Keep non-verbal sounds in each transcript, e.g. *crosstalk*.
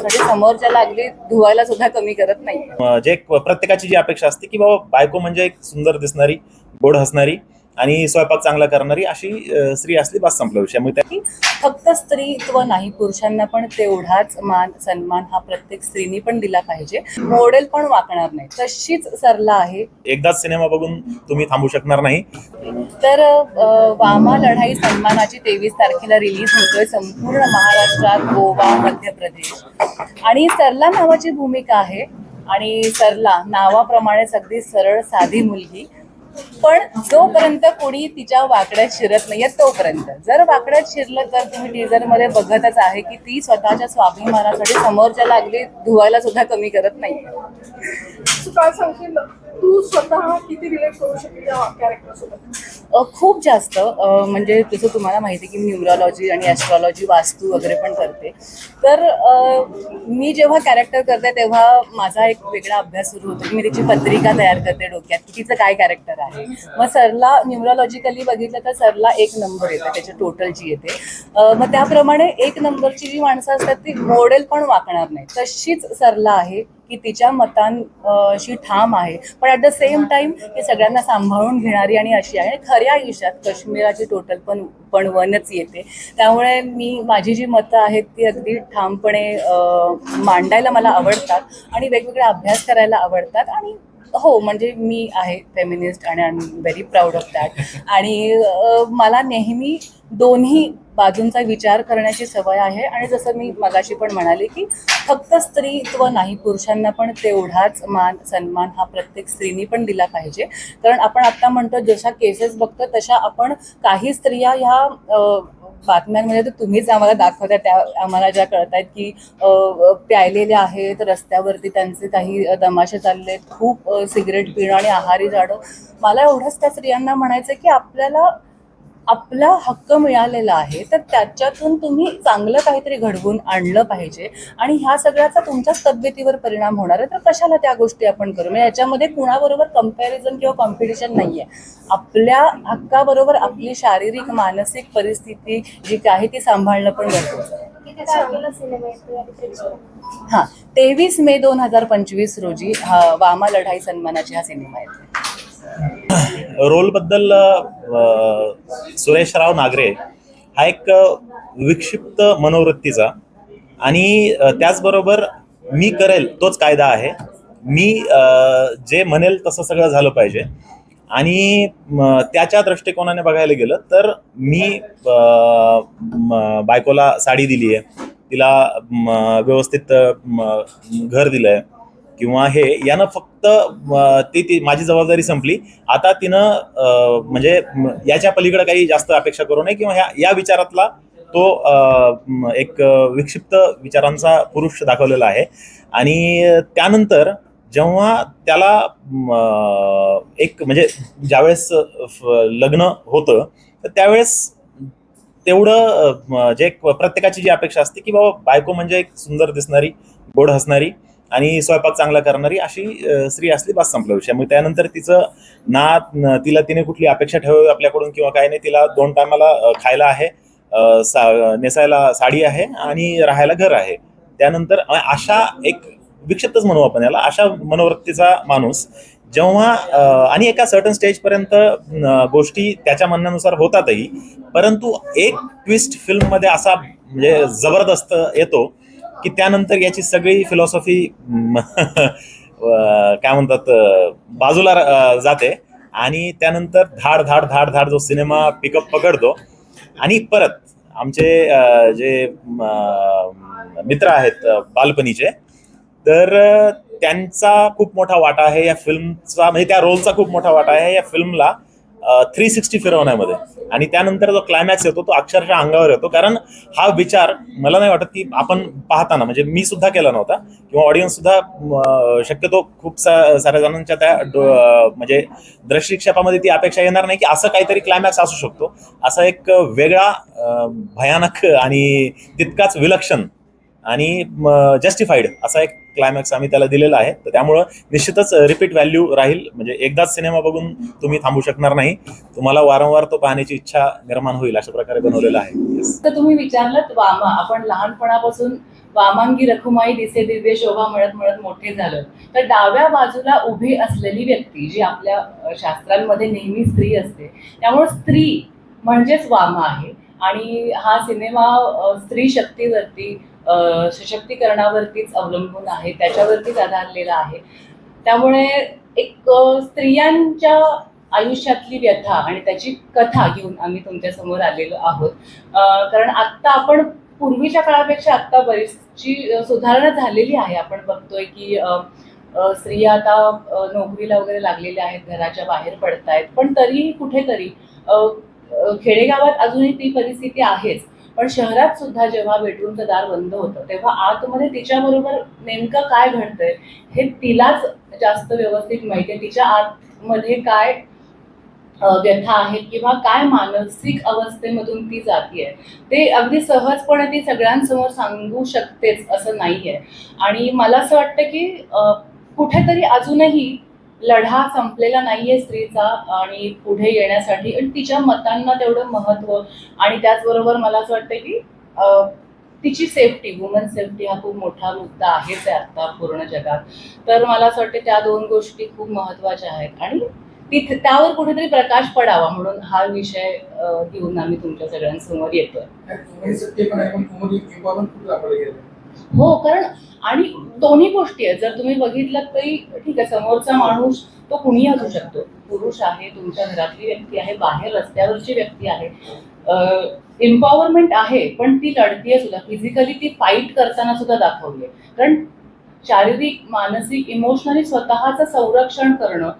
म्हणजे सन्मानासाठी समोरच्याला अगदी धुवायला सुद्धा कमी करत नाही. जे प्रत्येकाची जी अपेक्षा असते की बाबा बायको म्हणजे एक सुंदर दिसणारी गोड हसणारी आणि स्वयंपाक चांगला करणारी अशी स्त्री असली बस संपला विषय. मग त्या- फक्त स्त्रीत्व नाही पुरुषांना पण तेवढाच मान सन्मान हा प्रत्येक स्त्रीनी पण दिला पाहिजे. मॉडेल पण वाकणार नाही. तशीच सरला आहे. एकदाच सिनेमा बघून तुम्ही थांबू शकणार नाही. तर अ, वामा लढाई सन्मानाची तेवीस तारखेला रिलीज होतोय संपूर्ण महाराष्ट्रात गोवा मध्य प्रदेश. आणि सरला नावाची भूमिका आहे. आणि सरला नावाप्रमाणेच अगदी सरळ साधी मुलगी. पण जोपर्यंत कोणी तिच्या वाकड्यात शिरत नाहीये तोपर्यंत. जर वाकड्यात शिरलं तर तुम्ही टीजरमध्ये बघतच आहे की ती स्वतःच्या स्वाभिमानासाठी समोरच्या लागली धुवायला सुद्धा कमी करत नाही. तू काय सांगशील? तू स्वतः किती रिलेट करू शकते त्या कॅरेक्टर सोबत? खूप जास्त म्हणजे जसं तुम्हाला माहिती आहे की मी आणि ॲस्ट्रॉलॉजी वास्तू वगैरे पण करते. तर मी जेव्हा कॅरेक्टर करते तेव्हा माझा एक वेगळा अभ्यास सुरू होतो मी तिची पत्रिका तयार करते डोक्यात की तिचं काय कॅरेक्टर आहे. मग सरला न्यूरोलॉजिकली बघितलं तर सरला एक नंबर येते त्याची टोटल जी येते. मग त्याप्रमाणे एक नंबरची जी माणसं असतात ती मॉडेल पण वाकणार नाही तशीच सरला आहे की तिच्या मतांशी ठाम आहे. पण ॲट द सेम टाइम ती सगळ्यांना सांभाळून घेणारी आणि अशी आहे आणि खऱ्या आयुष्यात काश्मीराची टोटल पण पण वनच येते. त्यामुळे मी माझी जी मतं आहेत ती अगदी ठामपणे मांडायला मला आवडतात आणि वेगवेगळे अभ्यास करायला आवडतात आणि हो म्हणजे मी आहे फेमिनिस्ट आणि I am very proud of that आणि मला नेहमी दोन्ही बाजूंचा विचार करण्याची सवय आहे. आणि जसं मी मगाशी पण म्हणाले की फक्त स्त्रीत्व नाही पुरुषांना पण तेवढाच मान सन्मान हा प्रत्येक स्त्रीनी पण दिला पाहिजे. कारण आपण आत्ता म्हणतो जशा केसेस बघतो तशा आपण काही स्त्रिया ह्या बातम्यांमध्ये तर तुम्हीच आम्हाला दाखवता त्या आम्हाला ज्या कळत आहेत की प्यायलेले आहेत रस्त्यावरती त्यांचे काही तमाशे चालले आहेत खूप सिगरेट पिणं आणि आहारी जाणं. मला एवढंच त्या स्त्रियांना म्हणायचं की आपल्याला आपला हक्क मिळालेला आहे तर त्याच्यातून तुम्ही चांगलं काहीतरी घडवून आणलं पाहिजे. आणि ह्या सगळ्याचा तुमच्याच तब्येतीवर परिणाम होणार आहे. तर कशाला त्या गोष्टी आपण करू? म्हणजे याच्यामध्ये कुणाबरोबर कंपॅरिझन किंवा कॉम्पिटिशन नाही आहे आपल्या हक्काबरोबर आपली शारीरिक मानसिक परिस्थिती जी काय आहे ती सांभाळणं पण गरजेचं आहे. हां तेवीस मे दोन हजार पंचवीस रोजी हा वामा लढाई सन्मानाची हा सिनेमा येतो *coughs* रोलबद्दल सुरेश सुरेशराव नागरे हा एक विक्षिप्त मनोवृत्तीचा आणि त्याचबरोबर मी करेल तोच कायदा आहे. मी जे म्हणेल तसं सगळं झालं पाहिजे. आणि त्याच्या दृष्टिकोनाने बघायला गेलं तर मी बायकोला साडी दिली आहे तिला व्यवस्थित घर दिलं आहे किंवा हे यानं फक्त ती ती माझी जबाबदारी संपली. आता तिनं म्हणजे याच्या पलीकडे काही जास्त अपेक्षा करू नये किंवा ह्या या विचारातला तो एक विक्षिप्त विचारांचा पुरुष दाखवलेला आहे. आणि त्यानंतर जेव्हा त्याला एक म्हणजे ज्यावेळेस फ- लग्न होतं तर त्यावेळेस तेवढं जे एक प्रत्येकाची जी अपेक्षा असते की बाबा बायको म्हणजे एक सुंदर दिसणारी गोड हसणारी आणि स्वयंपाक चांगला करणारी अशी स्त्री असली बस संपला विषय. मग त्यानंतर तिचं ना तिला तिने कुठली अपेक्षा ठेवावी आपल्याकडून किंवा काय नाही तिला दोन टायमाला खायला आहे सा नेसायला साडी आहे आणि राहायला घर आहे. त्यानंतर अशा एक विक्षिप्तच म्हणू आपण याला अशा मनोवृत्तीचा माणूस जेव्हा आणि एका सर्टन स्टेजपर्यंत गोष्टी त्याच्या म्हणण्यानुसार होतातही परंतु एक ट्विस्ट फिल्ममध्ये असा म्हणजे जबरदस्त येतो की त्यानंतर याची सगळी फिलॉसॉफी *laughs* काय म्हणतात बाजूला जाते. आणि त्यानंतर धाड धाड धाड धाड जो सिनेमा पिकअप पकडतो. आणि परत आमचे जे मित्र आहेत बालपणीचे तर त्यांचा खूप मोठा वाटा आहे या फिल्मचा म्हणजे त्या रोलचा खूप मोठा वाटा आहे या फिल्मला थ्री सिक्स्टी फिरवण्यामध्ये. आणि त्यानंतर जो क्लायमॅक्स येतो तो अक्षरशः अंगावर येतो. कारण हा विचार मला नाही वाटत की आपण पाहताना म्हणजे मी सुद्धा केला नव्हता किंवा ऑडियन्स सुद्धा शक्यतो खूप सा साऱ्या जणांच्या त्या डो- म्हणजे दृष्टिक्षेपामध्ये ती अपेक्षा येणार नाही की असं काहीतरी क्लायमॅक्स असू शकतो. असा एक वेगळा भयानक आणि तितकाच विलक्षण आणि जस्टिफाईड असा एक क्लायमॅक्स आम्ही त्याला दिलेला आहे. तर त्यामुळं निश्चितच रिपीट व्हॅल्यू राहील. म्हणजे एकदाच सिनेमा बघून तुम्ही थांबू शकणार नाही. तुम्हाला वारंवार तो पाहण्याची इच्छा निर्माण होईल अशा प्रकारे बनवलेला आहे. तर तुम्ही विचारलं वामा आपण लहानपणापासून वामांगी रखुमाई दिसे दिव्य शोभा म्हणत म्हणत मोठे झालं. तर डाव्या बाजूला उभी असलेली व्यक्ती जी आपल्या शास्त्रांमध्ये नेहमी स्त्री असते त्यामुळे स्त्री म्हणजेच वामा आहे. आणि हा सिनेमा स्त्री शक्तीवरती सशक्तीकरणावरतीच अवलंबून आहे त्याच्यावरतीच आधारलेला आहे. त्यामुळे एक स्त्रियांच्या आयुष्यातली व्यथा आणि त्याची कथा घेऊन आम्ही तुमच्यासमोर आलेलो आहोत. कारण आत्ता आपण पूर्वीच्या काळापेक्षा आत्ता बरीचशी सुधारणा झालेली आहे. आपण बघतोय की स्त्रिया आता नोकरीला वगैरे लागलेल्या आहेत घराच्या बाहेर पडतायत. पण तरीही कुठेतरी खेडेगावात अजूनही ती परिस्थिती आहेच. पण शहरात सुद्धा जेव्हा बेडरूमचं दार बंद होतं तेव्हा आतमध्ये तिच्याबरोबर नेमकं काय घडतंय हे तिलाच जास्त व्यवस्थित माहिती आहे तिच्या आतमध्ये काय व्यथा आहेत किंवा काय मानसिक अवस्थेमधून ती जाते ते अगदी सहजपणे ती सगळ्यांसमोर सांगू शकतेच असं नाही आहे आणि मला असं वाटतं की कुठेतरी अजूनही लढा संपलेला नाहीये स्त्रीचा आणि पुढे येण्यासाठी. आणि तिच्या मतांना तेवढं महत्त्व आणि त्याचबरोबर मला असं वाटतं की तिची सेफ्टी वुमन सेफ्टी हा खूप मोठा मुद्दा आहेच आहे आता पूर्ण जगात. तर मला असं वाटतं त्या दोन गोष्टी खूप महत्त्वाच्या आहेत. आणि तिथे त्यावर कुठेतरी प्रकाश पडावा म्हणून हा विषय घेऊन आम्ही तुमच्या सगळ्यांसमोर येतोय. हो कारण आणि दोन्ही गोष्टी आहेत. जर तुम्ही बघितलं तरी ठीक आहे समोरचा माणूस तो कुणी असू शकतो. पुरुष आहे तुमच्या घरातली व्यक्ती आहे बाहेर रस्त्यावरची व्यक्ती आहे. एम्पॉवरमेंट आहे पण ती लढतीये सुद्धा. फिजिकली ती फाईट करताना सुद्धा दाखवली आहे कारण शारीरिक मानसिक इमोशनली स्वतःचं संरक्षण करणं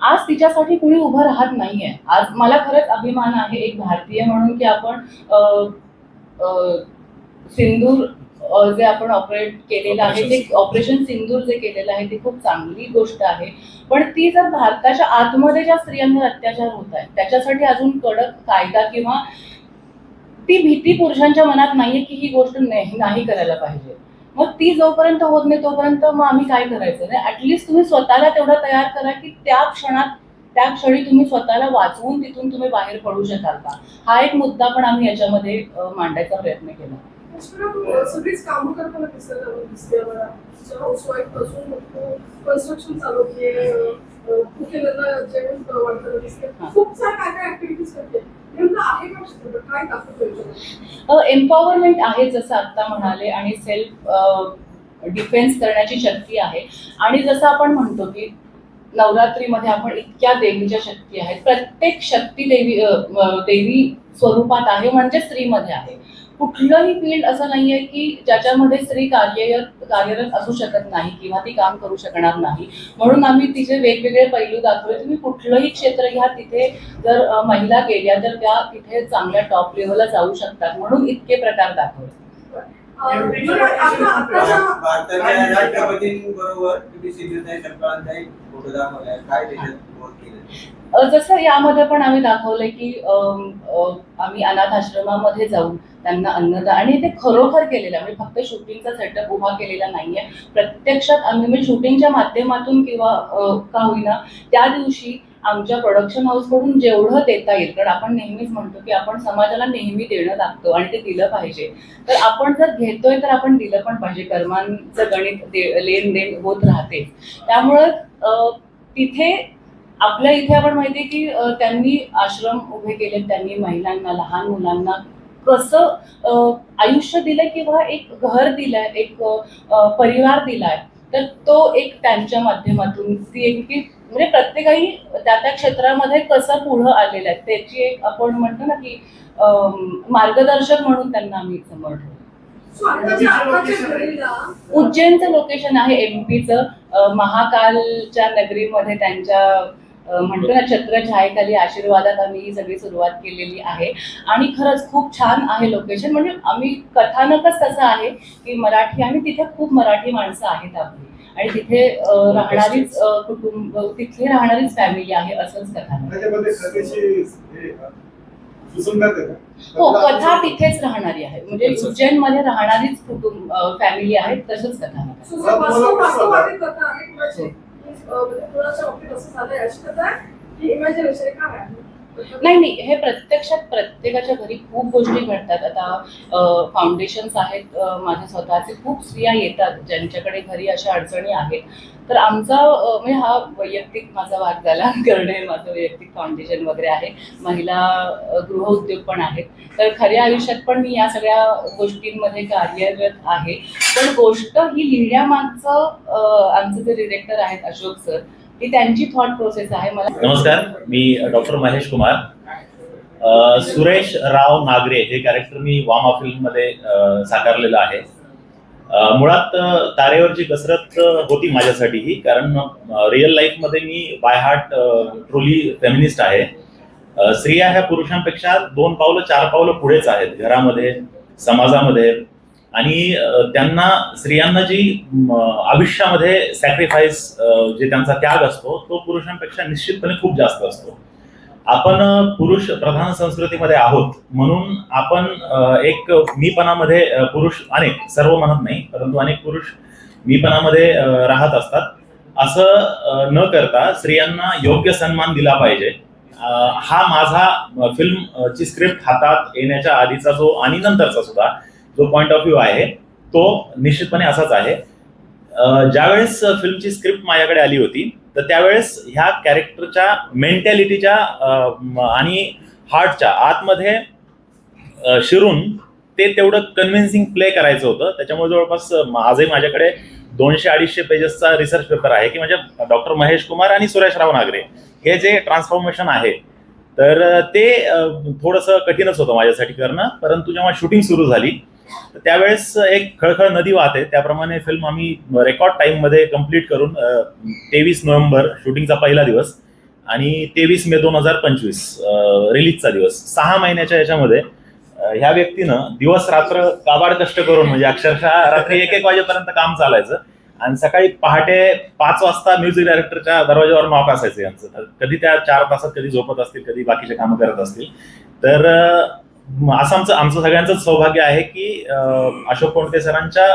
आज तिच्यासाठी कुणी उभं राहत नाहीये. आज मला खरंच अभिमान आहे एक भारतीय म्हणून की आपण सिंधूर सिंदूर जे आपण ऑपरेट केलेलं आहे ते ऑपरेशन सिंदूर जे केलेलं आहे ती खूप चांगली गोष्ट आहे. पण ती जर भारताच्या आतमध्ये ज्या स्त्रियांवर अत्याचार होत आहेत त्याच्यासाठी अजून कडक कायदा किंवा ती भीती पुरुषांच्या मनात नाहीये की ही गोष्ट नाही नाही करायला पाहिजे. मग ती जोपर्यंत होत नाही तोपर्यंत मग आम्ही काय करायचं? नाही ऍटलिस्ट तुम्ही स्वतःला तेवढं तयार करा की त्या क्षणात त्या क्षणी तुम्ही स्वतःला वाचवून तिथून तुम्ही बाहेर पडू शकाल का? हा एक मुद्दा पण आम्ही याच्यामध्ये मांडायचा प्रयत्न केला. सगळीच कामं करताना दिसते मला हाऊसवाईफपासून कन्स्ट्रक्शन चालवते. कुकेला जेवण वाढताना दिसते. खूप साऱ्या काय काय ऍक्टिव्हिटीज करते. नेमकं आहे का चित्रपट काय दाखवतो याच्यामध्ये? एम्पॉवरमेंट आहे जसं आत्ता म्हणाले आणि सेल्फ डिफेन्स करण्याची शक्ती आहे. आणि जसं आपण म्हणतो की नवरात्रीमध्ये आपण इतक्या देवीच्या शक्ती आहेत. प्रत्येक शक्ती देवी देवी स्वरूपात आहे म्हणजे स्त्रीमध्ये आहे. कुठलंही फील्ड असं नाहीये की ज्याच्यामध्ये स्त्री कार्यरत कार्यरत असू शकत नाही किंवा ती काम करू शकणार नाही. म्हणून आम्ही तिचे वेगवेगळे पैलू दाखवले. तुम्ही कुठलंही क्षेत्र घ्या तिथे जर महिला गेल्या तर त्या तिथे चांगल्या टॉप लेवलला जाऊ शकतात. म्हणून इतके प्रकार दाखवले अं, बरं, आता आताच्या भारताच्या राष्ट्रपतींबरोबर तुम्ही सिंधुताई फोटो दाखवलाय काय त्याच्यात जसं यामध्ये पण आम्ही दाखवलंय की आम्ही अनाथ आश्रमामध्ये जाऊन त्यांना अन्नदान आणि ते खरोखर केलेलं आहे. म्हणजे फक्त शूटिंगचा सेटअप उभा केलेला नाहीये. प्रत्यक्षात आम्ही म्हणजे शूटिंगच्या माध्यमातून किंवा का होईना त्या दिवशी आमच्या प्रोडक्शन हाऊसकडून जेवढं देता येईल कारण आपण नेहमीच म्हणतो की आपण समाजाला नेहमी देणं लागतो आणि ते दिलं पाहिजे. तर आपण जर घेतोय तर आपण दिलं पण पाहिजे. कर्मांचं गणित दे- लेन देन होत राहते. त्यामुळं तिथे आपल्या इथे आपण माहितीये की त्यांनी आश्रम उभे केले त्यांनी महिलांना लहान मुलांना कसं आयुष्य दिलंय किंवा एक घर दिलंय एक परिवार दिलाय तर तो एक त्यांच्या माध्यमातून ती एक की म्हणजे प्रत्येकाही त्या त्या क्षेत्रामध्ये कसं पुढं आलेलं आहे त्याची एक आपण म्हणतो ना की मार्गदर्शक म्हणून त्यांना आम्ही समोर ठेवतो घडीला उज्जैनचं लोकेशन आहे. एमपीचं महाकालच्या नगरीमध्ये त्यांच्या म्हणतो ना छत्र छायेखाली आशीर्वादात आम्ही ही सगळी सुरुवात केलेली आहे. आणि खरंच खूप छान आहे लोकेशन म्हणजे आम्ही कथानकच तसं आहे की मराठी आणि तिथे खूप मराठी माणसं आहेत आपली. आणि तिथे राहणारीच कुटुंब तिथे राहणारीच फॅमिली आहे असंच कथेची हे? हो कथा तिथेच राहणारी आहे. म्हणजे उज्जैनमध्ये राहणारीच कुटुंब फॅमिली आहे. तसंच कथा अं, म्हणजे कुणाच्या बाबतीत असं झालंय? अशी कथा आहे की इमॅजिनेशन काय नाही नाही हे प्रत्यक्षात प्रत्येकाच्या घरी खूप गोष्टी घडतात. आता फाउंडेशन्स आहेत माझे स्वतःचे खूप स्त्रिया येतात ज्यांच्याकडे घरी अशा अडचणी आहेत. तर आमचा म्हणजे हा वैयक्तिक माझा भाग झाला. *laughs* करणे माझं वैयक्तिक फाउंडेशन वगैरे आहे. महिला गृहउद्योग पण आहेत. तर खऱ्या आयुष्यात पण मी या सगळ्या गोष्टींमध्ये कार्यरत आहे. पण गोष्ट ही लिहिण्यामागचं आमचं आमचे जे डिरेक्टर आहेत अशोक सर ही त्यांची थॉट प्रोसेस आहे. मला नमस्कार मी डॉक्टर महेश कुमार. सुरेश राव नागरे हे कॅरेक्टर मी वामा फिल्ममध्ये अ, साकारलेलं आहे. मुळात तारेवरची कसरत होती होती माझ्यासाठीही कारण रिअल लाईफमध्ये मी बाय हार्ट ट्रुली फेमिनिस्ट आहे. स्त्रिया ह्या पुरुषांपेक्षा दोन पावलं चार पावलं पुढेच आहेत. घरामध्ये समाजामध्ये आणि त्यांना स्त्रियांना जी आयुष्यामध्ये सॅक्रिफाईस जे त्यांचा त्याग असतो तो पुरुषांपेक्षा निश्चितपणे खूप जास्त असतो. आपण पुरुष प्रधान संस्कृतीमध्ये आहोत म्हणून आपण एक मीपणामध्ये पुरुष अनेक सर्व म्हणत नाही परंतु अनेक पुरुष मीपणामध्ये राहत असतात. असं न करता स्त्रियांना योग्य सन्मान दिला पाहिजे. हा माझा फिल्म ची स्क्रिप्ट हातात येण्याच्या आधीचा जो आणि नंतरचा सुद्धा जो पॉईंट ऑफ व्ह्यू आहे तो निश्चितपणे असाच आहे. ज्यावेळेस फिल्मची स्क्रिप्ट माझ्याकडे आली होती तर त्यावेळेस ह्या कॅरेक्टरच्या मेंटॅलिटीच्या आणि हार्टच्या आतमध्ये शिरून ते तेवढं कन्व्हिन्सिंग प्ले करायचं होतं. त्याच्यामुळे जवळपास आजही माझ्याकडे दोनशे अडीचशे पेजेसचा रिसर्च पेपर आहे की म्हणजे डॉक्टर महेश कुमार आणि सुरेश राव नागरे. हे जे ट्रान्सफॉर्मेशन आहे तर ते थोडंसं कठीणच होतं माझ्यासाठी करणं परंतु जेव्हा शूटिंग सुरू झाली तर त्यावेळेस एक खळखळ नदी वाहते. त्याप्रमाणे फिल्म आम्ही रेकॉर्ड टाईममध्ये कंप्लीट करून तेवीस नोव्हेंबर शूटिंगचा पहिला दिवस आणि तेवीस मे दोन हजार पंचवीस रिलीजचा दिवस. सहा महिन्याच्या याच्यामध्ये ह्या व्यक्तीनं दिवस रात्र काबाड कष्ट करून म्हणजे अक्षरशः रात्री एक एक वाजेपर्यंत काम चालायचं आणि सकाळी पहाटे पाच वाजता म्युझिक डायरेक्टरच्या दरवाजावर नॉक असायचं यांचं. कधी त्या चार तासात कधी झोपत असतील कधी बाकीचे कामं करत असतील. तर असं आमचं आमचं सगळ्यांचं सौभाग्य आहे की अशोक कोणते सरांच्या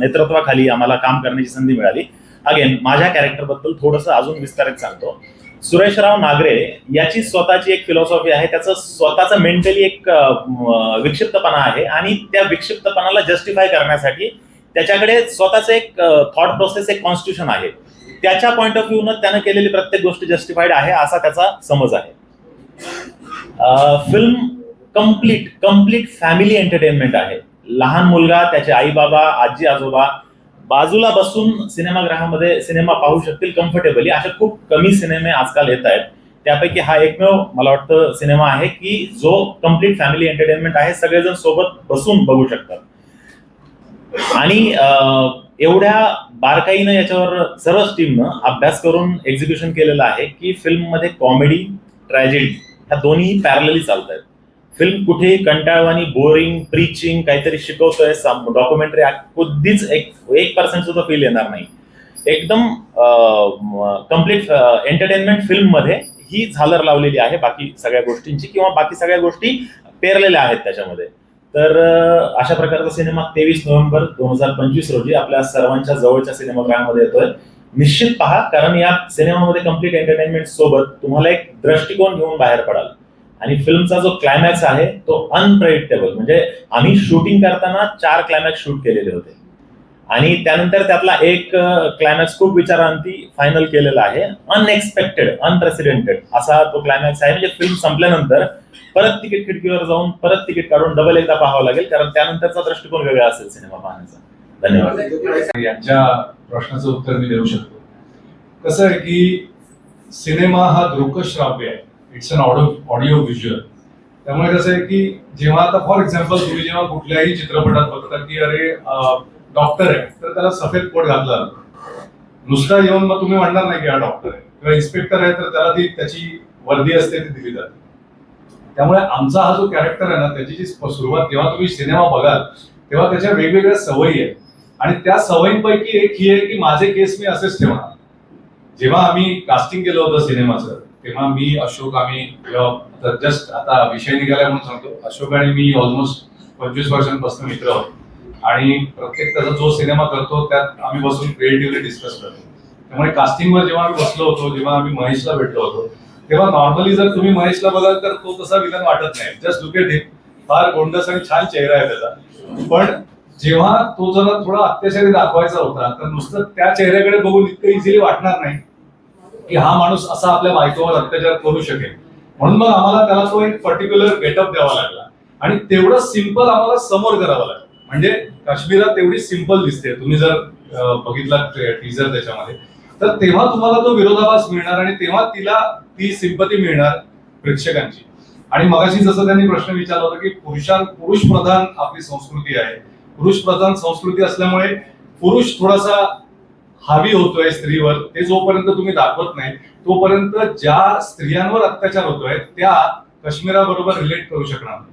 नेतृत्वाखाली आम्हाला काम करण्याची संधी मिळाली. अगेन माझ्या कॅरेक्टरबद्दल थोडंसं अजून विस्तारित सांगतो. सुरेशराव नागरे याची स्वतःची एक फिलॉसॉफी आहे. त्याचं स्वतःचं मेंटली एक विक्षिप्तपणा आहे आणि त्या विक्षिप्तपणाला जस्टिफाय करण्यासाठी त्याच्याकडे स्वतःचं एक थॉट प्रोसेस एक कॉन्स्टिट्यूशन आहे. त्याच्या पॉईंट ऑफ व्ह्यूनं त्यानं केलेली प्रत्येक गोष्ट जस्टिफाईड आहे असा त्याचा समज आहे. Film complete complete family entertainment आहे. लहान मुलगा त्याचे आई बाबा आजी आजोबा बाजूला बसून सिनेमागृहामध्ये सिनेमा पाहू शकतील कम्फर्टेबली असे खूप कमी सिनेमे आजकाल येत आहेत. त्यापैकी हा एकमेव मला वाटतं सिनेमा आहे की जो कंप्लीट फॅमिली एंटरटेनमेंट आहे सगळेजण सोबत बसून बघू शकतात. आणि एवढ्या बारकाईनं याच्यावर सर्वच टीमनं अभ्यास करून एक्झिक्युशन केलेलं आहे की फिल्ममध्ये कॉमेडी ट्रॅजेडी ह्या दोन्ही पॅरलली चालत आहेत फिल्म कुठेही कंटाळवाणी बोरिंग प्रीचिंग काहीतरी शिकवतोय डॉक्युमेंटरी कधीच एक एक पर्सेंट सुद्धा फील येणार नाही. एकदम कंप्लीट एंटरटेनमेंट फिल्ममध्ये ही झालर लावलेली आहे बाकी सगळ्या गोष्टींची किंवा बाकी सगळ्या गोष्टी पेरलेल्या आहेत त्याच्यामध्ये. तर अशा प्रकारचा सिनेमा तेवीस नोव्हेंबर दोन हजार पंचवीस रोजी आपल्या सर्वांच्या जवळच्या सिनेमागृहामध्ये येतोय. निश्चित पहा कारण या सिनेमामध्ये कंप्लीट एंटरटेनमेंट सोबत तुम्हाला एक दृष्टिकोन घेऊन बाहेर पडाल. आणि फिल्मचा जो क्लायमॅक्स आहे तो अनप्रेडिक्टेबल म्हणजे आम्ही शूटिंग करताना चार क्लायमॅक्स शूट केलेले होते. आणि त्यानंतर त्यातला एक क्लायमॅक्स खूप विचारांती फायनल केलेला आहे. अनएक्सपेक्टेड अनप्रेसिडेंटेड असा तो क्लायमॅक्स आहे. म्हणजे फिल्म संपल्यानंतर परत तिकीट खिडकीवर जाऊन परत तिकीट काढून डबल एकदा पाहावं लागेल. कारण त्यानंतरचा दृष्टिकोन वेगळा असेल सिनेमा पाहण्याचा. धन्यवाद. यांच्या प्रश्नाचं उत्तर मी देऊ शकतो. कसं आहे की सिनेमा हा दृकश्राव्य आहे. It's an audio audio visual त्यामुळे कसं आहे की जेव्हा आता फॉर एक्झाम्पल तुम्ही जेव्हा कुठल्याही चित्रपटात बघता की अरे डॉक्टर आहे तर त्याला सफेद कोट घातला. जातो नुसता येऊन मग तुम्ही म्हणणार नाही की हा डॉक्टर आहे. किंवा इन्स्पेक्टर आहे तर त्याला ती त्याची वर्दी असते ती दिली जाते. त्यामुळे आमचा हा जो कॅरेक्टर आहे ना त्याची जी सुरुवात जेव्हा तुम्ही सिनेमा बघाल तेव्हा त्याच्या वेगवेगळ्या सवयी आहेत. आणि त्या सवयींपैकी एक ही आहे की माझे केस मी असेच ठेवणार. जेव्हा आम्ही कास्टिंग केलं होतं सिनेमाचं तेव्हा मी अशोक आम्ही जस्ट आता विषय निघाला म्हणून सांगतो. अशोक आणि मी ऑलमोस्ट पंचवीस वर्षांपासून मित्र आहोत. आणि प्रत्येक त्याचा जो सिनेमा करतो त्यात आम्ही बसून क्रिएटिव्हली डिस्कस करतो. त्यामुळे कास्टिंगवर जेव्हा आम्ही बसलो होतो जेव्हा आम्ही महेशला भेटलो होतो तेव्हा नॉर्मली जर तुम्ही महेशला बघाल तर तो तसा विलन वाटत नाही. जस्ट लुक एट हिम फार गोंडस आणि छान चेहरा आहे त्याचा. पण जेव्हा तो जरा थोडा अत्याचारी दाखवायचा होता तर नुसतं त्या चेहऱ्याकडे बघून इतकं इझिली वाटणार नाही. की हा माणूस असा आपल्या बायकोवर अत्याचार करू शकेल. म्हणून मग आम्हाला त्याला तो एक पर्टिक्युलर गेटअप द्यावा लागला. आणि तेवढं सिंपल आम्हाला समोर करावं लागलं. म्हणजे काश्मीरात तेवढी सिंपल दिसते. तुम्ही जर बघितला टीजर त्याच्यामध्ये तर तेव्हा तुम्हाला तो विरोधाभास मिळणार आणि तेव्हा तिला ती सिंपती मिळणार प्रेक्षकांची. आणि मगाशी जसं त्यांनी प्रश्न विचारला होता की पुरुषां पुरुष प्रधान आपली संस्कृती आहे. पुरुष प्रधान संस्कृती असल्यामुळे पुरुष थोडासा हावी होतोय स्त्रीवर ते जोपर्यंत तुम्ही दाखवत नाही तोपर्यंत ज्या स्त्रियांवर अत्याचार होतोय त्या काश्मीराबरोबर रिलेट करू शकणार नाही.